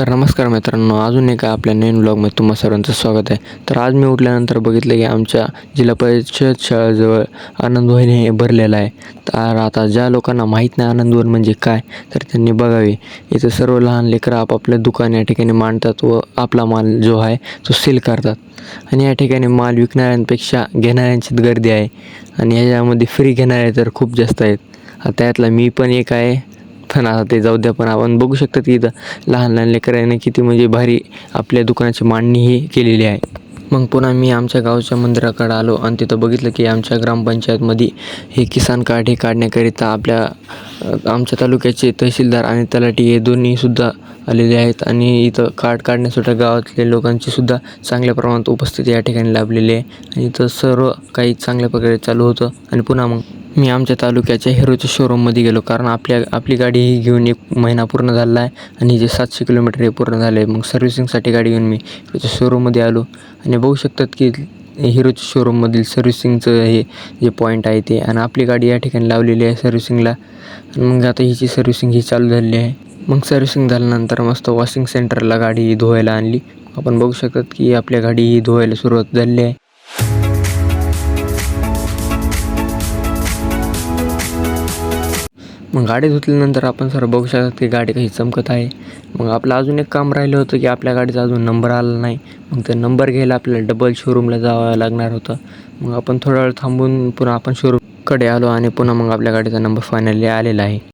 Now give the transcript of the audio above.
तर नमस्कार मित्रांनो. अजून एका आपल्या नवीन ब्लॉगमध्ये तुम्हा सर्वांचं स्वागत आहे. तर आज मी उठल्यानंतर बघितलं की आमच्या जिल्हा परिषद शाळेजवळ आनंदवन हे भरलेलं आहे. तर आता ज्या लोकांना माहीत नाही आनंदवन म्हणजे काय तर त्यांनी बघावे. इथं सर्व लहान लेकरं आपापले दुकान या ठिकाणी मांडतात व आपला माल जो आहे तो सेल करतात. आणि या ठिकाणी माल विकणाऱ्यांपेक्षा घेणाऱ्यांचीच गर्दी आहे. आणि ह्याच्यामध्ये फ्री घेणारे तर खूप जास्त आहेत. आता त्यातला मी पण एक आहे. पण आता ते जाऊ द्या पण आपण बघू शकतात की इथं लहान लहान लेकरांनी किती म्हणजे भारी आपल्या दुकानाची मांडणी ही केलेली आहे. मग पुन्हा मी आमच्या गावच्या मंदिराकडे आलो आणि तिथं बघितलं की आमच्या ग्रामपंचायतमध्ये हे किसान कार्ड हे काढण्याकरिता आपल्या आमच्या तालुक्याचे तहसीलदार आणि तलाठी हे दोन्हीसुद्धा आलेले आहेत आणि इथं कार्ड काढण्यासाठी गावातल्या लोकांचीसुद्धा चांगल्या प्रमाणात उपस्थिती या ठिकाणी लाभलेली आहे. आणि इथं सर्व काही चांगल्या प्रकारे चालू होतं. आणि पुन्हा मग मी आमच्या तालुक्याच्या हिरोच्या शोरूममध्ये गेलो. कारण आपल्या आपली गाडी ही घेऊन एक महिना पूर्ण झाला आहे आणि जे सातशे किलोमीटर हे पूर्ण झाले मग सर्व्हिसिंगसाठी गाडी घेऊन मी हिरोच्या शोरूममध्ये आलो. आणि बघू शकतात की हिरोच्या शोरूममधील सर्व्हिसिंगचं हे जे पॉईंट आहे ते. आणि आपली गाडी या ठिकाणी लावलेली आहे सर्व्हिसिंगला आणि मग आता हिची सर्व्हिसिंग ही चालू झालेली आहे. मग सर्व्हिसिंग झाल्यानंतर मस्त वॉशिंग सेंटरला गाडी धुवायला आणली. आपण बघू शकतात की आपल्या गाडी ही धुवायला सुरुवात झालेली आहे. मग गाडी धुतल्यानंतर आपण सर बघू शकतात की गाडी काही चमकत आहे. मग आपलं अजून एक काम राहिलं होतं की आपल्या गाडीचा अजून नंबर आला नाही. मग ते नंबर घ्यायला आपल्याला डबल शोरूमला जावं लागणार होतं. मग आपण थोडा वेळ थांबून पुन्हा आपण शोरूमकडे आलो आणि पुन्हा मग आपल्या गाडीचा नंबर फायनली आलेला आहे.